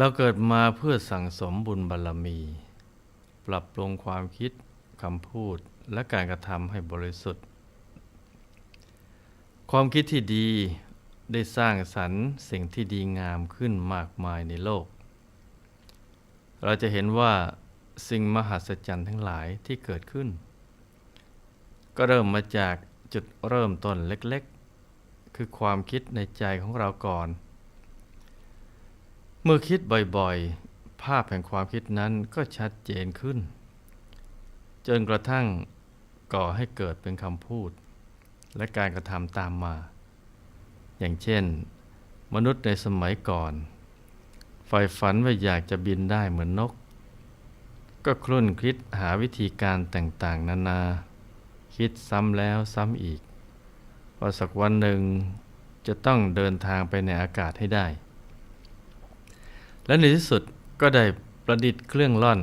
เราเกิดมาเพื่อสั่งสมบุญบารรมี ปรับปรุงความคิดคำพูดและการกระทำให้บริสุทธิ์ ความคิดที่ดีได้สร้างสรรค์สิ่งที่ดีงามขึ้นมากมายในโลก เราจะเห็นว่าสิ่งมหัศจรรย์ทั้งหลายที่เกิดขึ้น ก็เริ่มมาจากจุดเริ่มต้นเล็กๆ คือความคิดในใจของเราก่อน มื่อคิดบ่อยๆ ภาพแห่งความคิดนั้นก็ชัดเจนขึ้น จนกระทั่งก่อให้เกิดเป็นคำพูด และการกระทำตามมา อย่างเช่น มนุษย์ในสมัยก่อนใฝ่ฝันว่าอยากจะบินได้เหมือนนก ก็คลุ่นคิดหาวิธีการต่างๆ นานา คิดซ้ำแล้วซ้ำอีกว่าสักวันหนึ่งจะต้องเดินทางไปในอากาศให้ได้ และในที่สุดก็ได้ประดิษฐ์เครื่องล่อน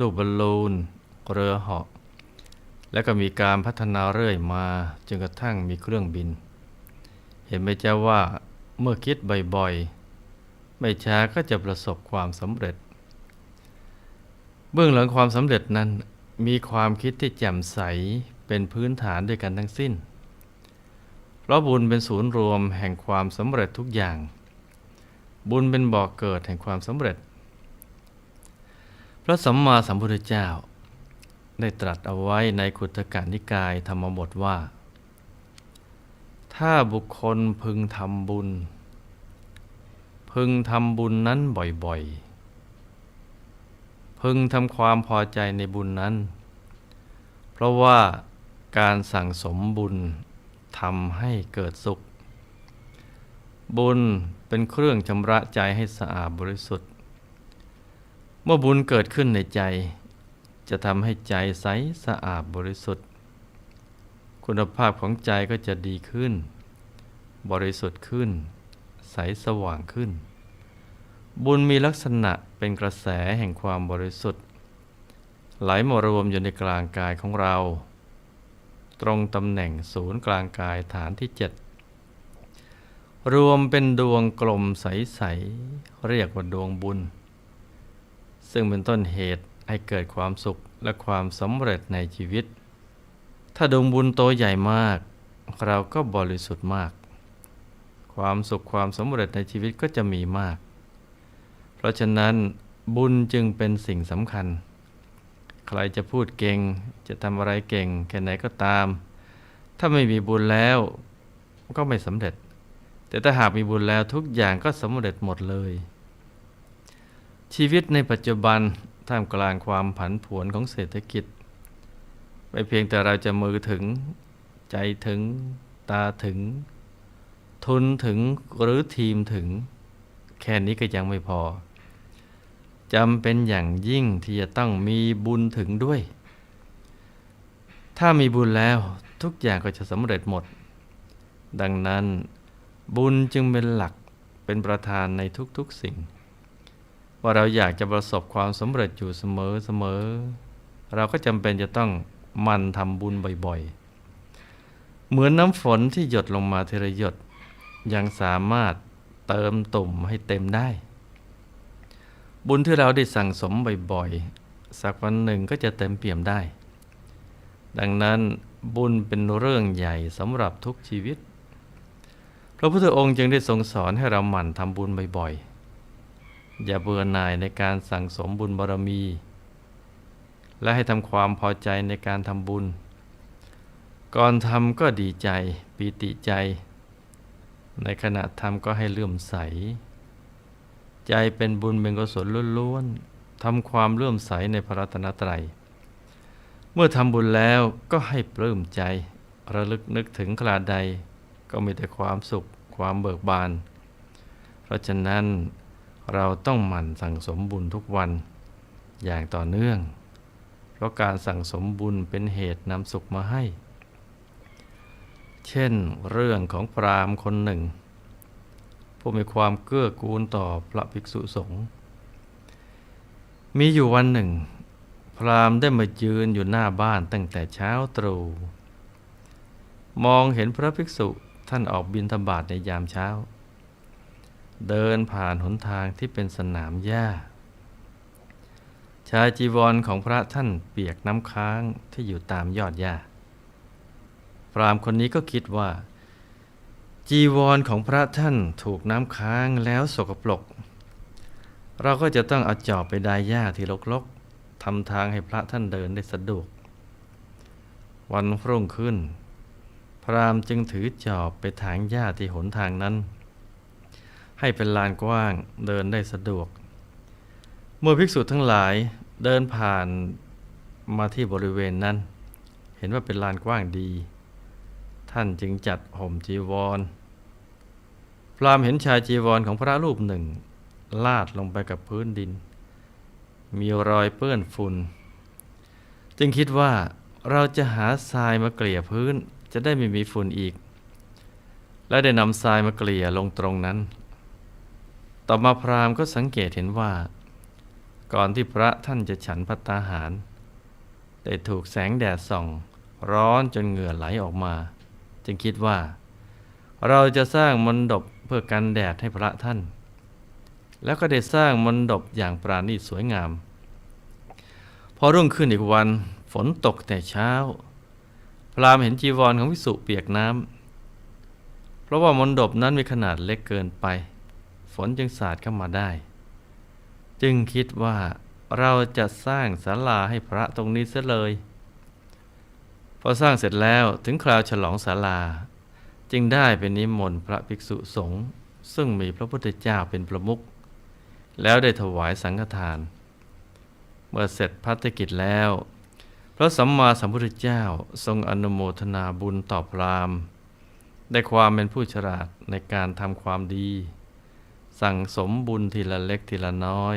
ลูกบอลลูน เรือเหาะ และก็มีการพัฒนาเรื่อยมาจนกระทั่งมีเครื่องบิน เห็นไหมเจ้าว่าเมื่อคิดบ่อยๆ ไม่ช้าก็จะประสบความสำเร็จ เบื้องหลังความสำเร็จนั้นมีความคิดที่แจ่มใสเป็นพื้นฐานด้วยกันทั้งสิ้น เพราะบุญเป็นศูนย์รวมแห่งความสำเร็จทุกอย่าง บุญเป็นบ่อกเกิดแห่งความสำเร็จ พระสัมมาสัมพุทธเจ้า ได้ตรัสเอาไว้ในขุทกานิกายธรรมบทว่า ถ้าบุคคลพึงทำบุญ พึงทำบุญนั้นบ่อยๆ พึงทำความพอใจในบุญนั้น เพราะว่าการสั่งสมบุญทำให้เกิดสุข บุญเป็นเครื่องชำระใจให้สะอาดบริสุทธิ์ เมื่อบุญเกิดขึ้นในใจ จะทำให้ใจใสสะอาดบริสุทธิ์ คุณภาพของใจก็จะดีขึ้น บริสุทธิ์ขึ้น ใสสว่างขึ้น บุญมีลักษณะเป็นกระแสแห่งความบริสุทธิ์ ไหลมารวมอยู่ในกลางกายของเรา ตรงตำแหน่งศูนย์กลางกายฐานที่เจ็ด รวมเป็นดวงกลมใส ๆ เรียกว่าดวงบุญ ซึ่งเป็นต้นเหตุให้เกิดความสุขและความสำเร็จในชีวิต ถ้าดวงบุญโตใหญ่มาก เราก็บริสุทธิ์มาก ความสุขความสำเร็จในชีวิตก็จะมีมาก เพราะฉะนั้นบุญจึงเป็นสิ่งสำคัญ ใครจะพูดเก่งจะทำอะไรเก่งแค่ไหนก็ตาม ถ้าไม่มีบุญแล้วก็ไม่สำเร็จ แต่ถ้าหากมีบุญแล้วทุกอย่างก็สำเร็จหมดเลย ชีวิตในปัจจุบันท่ามกลางความผันผวนของเศรษฐกิจไม่เพียงแต่เราจะมือถึง ใจถึง ตาถึง ทุนถึงหรือทีมถึง แค่นี้ก็ยังไม่พอจำเป็นอย่างยิ่งที่จะต้องมีบุญถึงด้วย ถ้ามีบุญแล้วทุกอย่างก็จะสำเร็จหมด ดังนั้น บุญจึงเป็นหลักเป็นประธานในทุกๆสิ่ง ว่าเราอยากจะประสบความสำเร็จอยู่เสมอเสมอ เราก็จำเป็นจะต้องมันทำบุญบ่อยๆ เหมือนน้ำฝนที่หยดลงมาทีละหยด ยังสามารถเติมตุ่มให้เต็มได้ บุญที่เราได้สั่งสมบ่อยๆ สักวันหนึ่งก็จะเต็มเปี่ยมได้ ดังนั้นบุญเป็นเรื่องใหญ่สำหรับทุกชีวิต พระพุทธองค์จึงได้ทรงสอนให้เราหมั่นทำบุญบ่อยๆ อย่าเบื่อหน่ายในการสั่งสมบุญบารมี และให้ทำความพอใจในการทำบุญ ก่อนทำก็ดีใจปีติใจ ในขณะทำก็ให้เลื่อมใส ใจเป็นบุญเป็นกุศลล้วนๆทำความเลื่อมใสในพระรัตนตรัย เมื่อทำบุญแล้วก็ให้ปลื้มใจระลึกนึกถึงคราใด ก็มีแต่ความสุขความเบิกบาน เพราะฉะนั้นเราต้องหมั่นสั่งสมบุญทุกวันอย่างต่อเนื่อง เพราะการสั่งสมบุญเป็นเหตุนำสุขมาให้ เช่นเรื่องของพราหมณ์คนหนึ่ง ผู้มีความเกื้อกูลต่อพระภิกษุสงฆ์มีอยู่วันหนึ่ง พราหมณ์ได้มายืนอยู่หน้าบ้านตั้งแต่เช้าตรู่มองเห็นพระภิกษุ ท่านออกบินธบาตในยามเช้า เดินผ่านหนทางที่เป็นสนามหญ้า ชายจีวรของพระท่านเปียกน้ำค้างที่อยู่ตามยอดหญ้า พรามคนนี้ก็คิดว่า จีวรของพระท่านถูกน้ำค้างแล้วสกปรก เราก็จะต้องเอาจอบไปดายหญ้าที่รกๆทำทางให้พระท่านเดินได้สะดวก วันรุ่งขึ้น พรามจึงถือจอบไปถางหญ้าที่หนทางนั้น ให้เป็นลานกว้างเดินได้สะดวก เมื่อภิกษุทั้งหลายเดินผ่านมาที่บริเวณนั้น เห็นว่าเป็นลานกว้างดี ท่านจึงจัดห่มจีวร พรามเห็นชายจีวรของพระรูปหนึ่ง ลาดลงไปกับพื้นดิน มีรอยเปื้อนฝุ่น จึงคิดว่าเราจะหาทรายมาเกลี่ยพื้น จะได้ไม่มีฝุ่นอีก และได้นำทรายมาเกลี่ยลงตรงนั้น ต่อมาพราหมณ์ก็สังเกตเห็นว่า ก่อนที่พระท่านจะฉันพัตตาหาร ได้ถูกแสงแดดส่อง ร้อนจนเหงื่อไหลออกมา จึงคิดว่า เราจะสร้างมนดบเพื่อกันแดดให้พระท่าน แล้วก็ได้สร้างมนดบอย่างปราณีตสวยงาม พอรุ่งขึ้นอีกวันฝนตกแต่เช้า พราหมณ์เห็นจีวรของวิสุเปียกน้ำเพราะว่ามนดบนั้นมีขนาดเล็กเกินไป ฝนจึงสาดเข้ามาได้ จึงคิดว่าเราจะสร้างศาลาให้พระตรงนี้เสียเลย พอสร้างเสร็จแล้วถึงคราวฉลองศาลา จึงได้เป็นนิมนต์พระภิกษุสงฆ์ซึ่งมีพระพุทธเจ้าเป็นประมุขแล้วได้ถวายสังฆทาน เมื่อเสร็จพัฒกิจแล้ว พระสัมมาสัมพุทธเจ้าทรงอนุโมทนาบุญต่อพรามณ์ได้ความเป็นผู้ฉลาดในการทำความดี สั่งสมบุญทีละเล็กทีละน้อย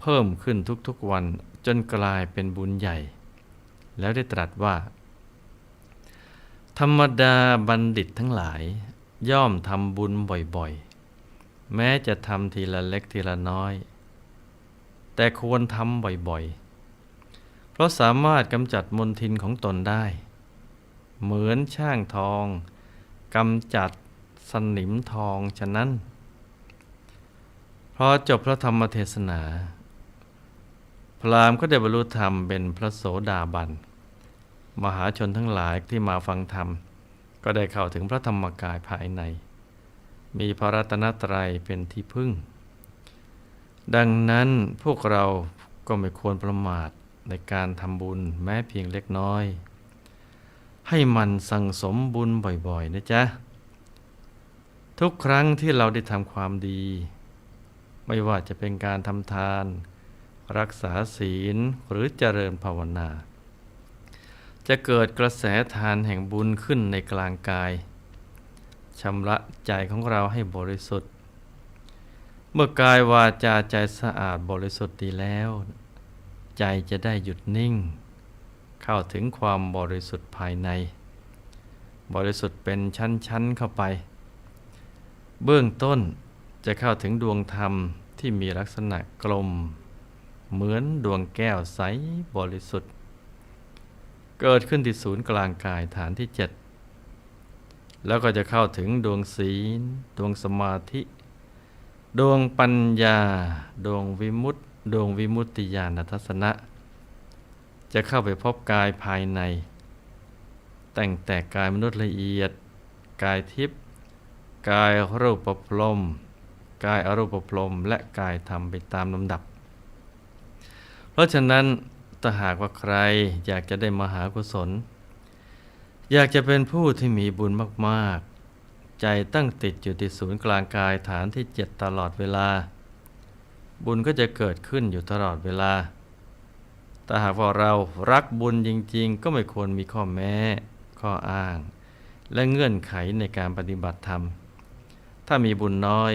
เพิ่มขึ้นทุกๆวันจนกลายเป็นบุญใหญ่ แล้วได้ตรัสว่า ธรรมดาบัณฑิตทั้งหลาย ย่อมทำบุญบ่อยๆ แม้จะทำทีละเล็กทีละน้อย แต่ควรทำบ่อยๆ ราะสามารถกำจัดมลทินของตนได้ เหมือนช่างทองกำจัดสนิมทองฉะนั้นพอจบพระธรรมเทศนา พราหมณ์ก็ได้บรรลุธรรมเป็นพระโสดาบัน มหาชนทั้งหลายที่มาฟังธรรม ก็ได้เข้าถึงพระธรรมกายภายใน มีพระรัตนตรัยเป็นที่พึ่ง ดังนั้นพวกเราก็ไม่ควรประมาท ในการทำบุญแม้เพียงเล็กน้อย ให้มันสั่งสมบุญบ่อยๆนะจ๊ะ ทุกครั้งที่เราได้ทำความดี ไม่ว่าจะเป็นการทำทาน รักษาศีลหรือเจริญภาวนา จะเกิดกระแสทานแห่งบุญขึ้นในกลางกายชำระใจของเราให้บริสุทธิ์ เมื่อกายวาจาใจสะอาดบริสุทธิ์ดีแล้ว ใจจะได้หยุดนิ่ง เข้าถึงความบริสุทธิ์ภายใน บริสุทธิ์เป็นชั้นๆเข้าไป เบื้องต้นจะเข้าถึงดวงธรรมที่มีลักษณะกลม เหมือนดวงแก้วใสบริสุทธิ์ เกิดขึ้นที่ศูนย์กลางกายฐานที่เจ็ดแล้วก็จะเข้าถึงดวงศีล ดวงสมาธิ ดวงปัญญา ดวงวิมุตติ ดวงวิมุตติญาณทัศนะ จะเข้าไปพบกายภายใน แต่งแต่กายมนุษย์ละเอียด กายทิพย์กายรูปประพรมกายอรูปพรมและกายธรรมไปตามลำดับ เพราะฉะนั้นถ้าหากว่าใครอยากจะได้มหากุศล อยากจะเป็นผู้ที่มีบุญมาก ๆ ใจตั้งติดอยู่ที่ศูนย์กลางกายฐานที่เจ็ดตลอดเวลา บุญก็จะเกิดขึ้นอยู่ตลอดเวลา แต่หากว่าเรารักบุญจริง ๆ ก็ไม่ควรมีข้อแม้ ข้ออ้าง และเงื่อนไขในการปฏิบัติธรรม ถ้ามีบุญน้อย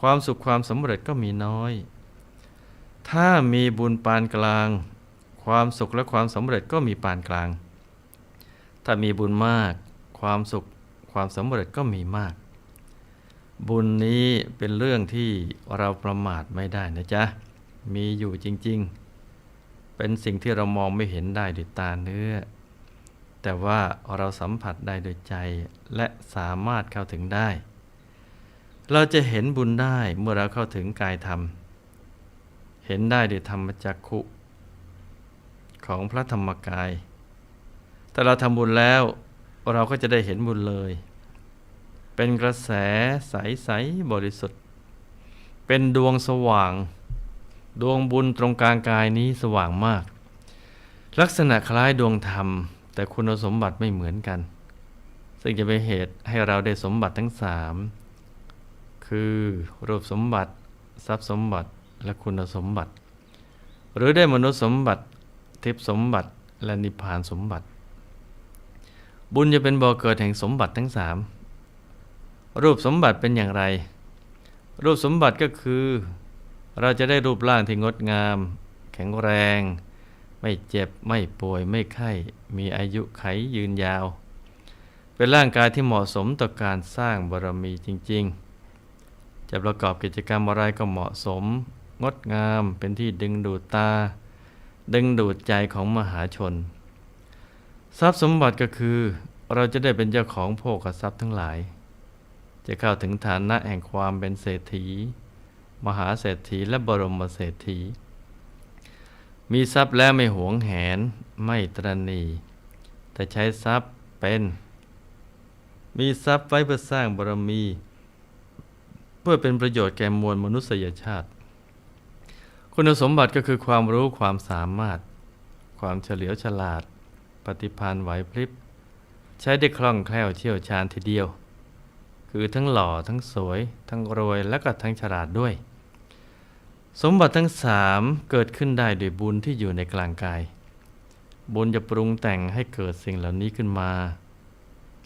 ความสุขความสำเร็จก็มีน้อย ถ้ามีบุญปานกลาง ความสุขและความสำเร็จก็มีปานกลาง ถ้ามีบุญมาก ความสุขความสำเร็จก็มีมาก บุญนี้เป็นเรื่องที่เราประมาทไม่ได้นะจ๊ะ มีอยู่จริง ๆ เป็นสิ่งที่เรามองไม่เห็นได้ด้วยตาเนื้อ แต่ว่าเราสัมผัสได้โดยใจและสามารถเข้าถึงได้ เราจะเห็นบุญได้เมื่อเราเข้าถึงกายธรรม เห็นได้ด้วยธรรมจักขุของพระธรรมกายถ้าเราทำบุญแล้วเราก็จะได้เห็นบุญเลย เป็นกระแสใสๆบริสุทธิ์ เป็นดวงสว่าง ดวงบุญตรงกลางกายนี้สว่างมาก ลักษณะคล้ายดวงธรรม แต่คุณสมบัติไม่เหมือนกัน ซึ่งจะเป็นเหตุให้เราได้สมบัติทั้งสามคือรูปสมบัติ ทรัพย์สมบัติและคุณสมบัติ หรือได้มนุษย์สมบัติทิพสมบัติและนิพพานสมบัติ บุญจะเป็นบ่อเกิดแห่งสมบัติทั้งสาม รูปสมบัติเป็นอย่างไร รูปสมบัติก็คือ เราจะได้รูปร่างที่งดงาม แข็งแรง ไม่เจ็บไม่ป่วยไม่ไข้ มีอายุไขยืนยาว เป็นร่างกายที่เหมาะสมต่อการสร้างบารมีจริง ๆ จะประกอบกิจกรรมอะไรก็เหมาะสม งดงามเป็นที่ดึงดูดตา ดึงดูดใจของมหาชน ทรัพย์สมบัติก็คือ เราจะได้เป็นเจ้าของโภคทรัพย์ทั้งหลาย จะเข้าถึงฐานะแห่งความเป็นเศรษฐี มหาเศรษฐีและบรมเศรษฐี มีทรัพย์แล้วไม่หวงแหนไม่ตรณีแต่ใช้ทรัพย์เป็น มีทรัพย์ไว้เพื่อสร้างบารมี เพื่อเป็นประโยชน์แก่มวลมนุษยชาติ คุณสมบัติก็คือความรู้ความสามารถ ความเฉลียวฉลาด ปฏิภาณไหวพริบ ใช้ได้คล่องแคล่วเชี่ยวชาญทีเดียว คือทั้งหล่อทั้งสวย ทั้งรวยและก็ทั้งฉลาดด้วย สมบัติทั้งสามเกิดขึ้นได้ด้วยบุญที่อยู่ในกลางกาย บุญจะปรุงแต่งให้เกิดสิ่งเหล่านี้ขึ้นมา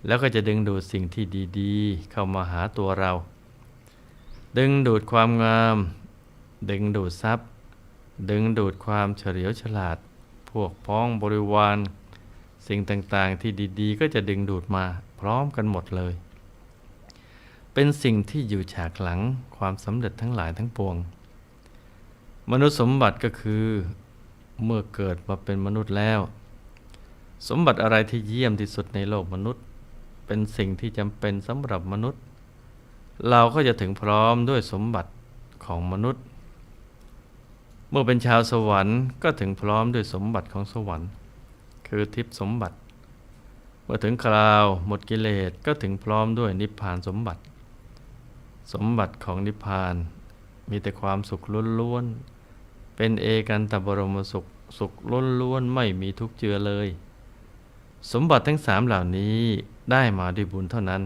แล้วก็จะดึงดูดสิ่งที่ดีๆ เข้ามาหาตัวเรา ดึงดูดความงาม ดึงดูดทรัพย์ ดึงดูดความเฉลียวฉลาด พวกพ้องบริวาร สิ่งต่างๆที่ดีๆ ก็จะดึงดูดมาพร้อมกันหมดเลย เป็นสิ่งที่อยู่ฉากหลังความสำเร็จทั้งหลายทั้งปวง มนุษย์สมบัติก็คือ เมื่อเกิดมาเป็นมนุษย์แล้ว สมบัติอะไรที่เยี่ยมที่สุดในโลกมนุษย์ เป็นสิ่งที่จำเป็นสำหรับมนุษย์ เราก็จะถึงพร้อมด้วยสมบัติของมนุษย์ เมื่อเป็นชาวสวรรค์ก็ถึงพร้อมด้วยสมบัติของสวรรค์ คือทิพย์สมบัติ เมื่อถึงคราวหมดกิเลสก็ถึงพร้อมด้วยนิพพานสมบัติ สมบัติของนิพพาน มีแต่ความสุขล้วนๆ เป็นเอกันตบรมสุข สุขล้วนๆ ไม่มีทุกข์เจือเลย สมบัติทั้งสามเหล่านี้ได้มาด้วยบุญเท่านั้น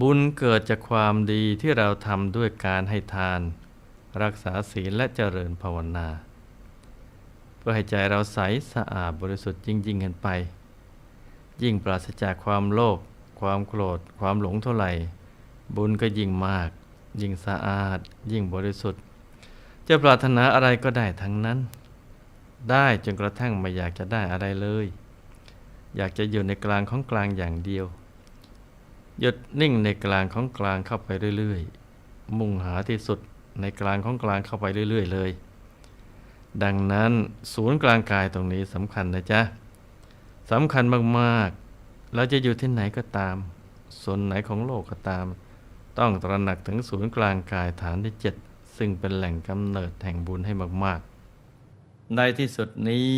บุญเกิดจากความดีที่เราทำด้วยการให้ทาน รักษาศีลและเจริญภาวนา เพื่อให้ใจเราใสสะอาดบริสุทธิ์ยิ่งๆกันไป ยิ่งปราศจากความโลภความโกรธ ความหลงเท่าไหร่ บุญก็ยิ่งมาก ยิ่งสะอาด ยิ่งบริสุทธิ์ จะปรารถนาอะไรก็ได้ทั้งนั้น ได้จนกระทั่งไม่อยากจะได้อะไรเลย อยากจะอยู่ในกลางของกลางอย่างเดียว หยุดนิ่งในกลางของกลางเข้าไปเรื่อยๆ มุ่งหาที่สุดในกลางของกลางเข้าไปเรื่อย ๆ เลย ดังนั้นศูนย์กลางกายตรงนี้สำคัญนะจ๊ะสำคัญมากๆ เราจะอยู่ที่ไหนก็ตาม ส่วนไหนของโลกก็ตาม ต้องตระหนักถึงศูนย์กลางกายฐานที่เจ็ดซึ่งเป็นแหล่งกำเนิดแห่งบุญให้มาก ๆ ในที่สุดนี้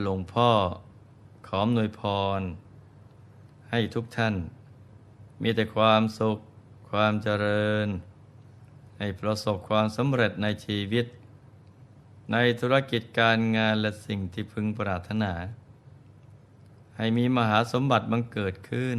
หลวงพ่อขออำนวยพร ให้ทุกท่าน มีแต่ความสุข ความเจริญ ให้ประสบความสำเร็จในชีวิต ในธุรกิจการงานและสิ่งที่พึงปรารถนา ให้มีมหาสมบัติบังเกิดขึ้น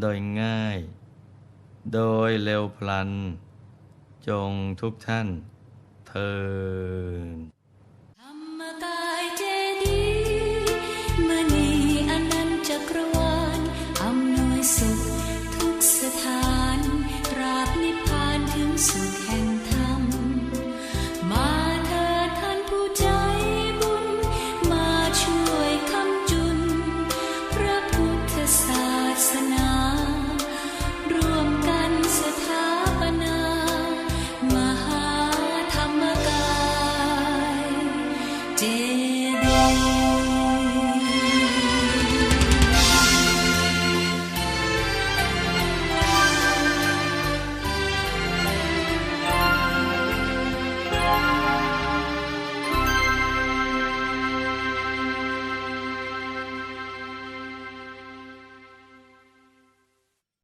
โดยง่าย โดยเร็วพลัน จงทุกท่านเทิน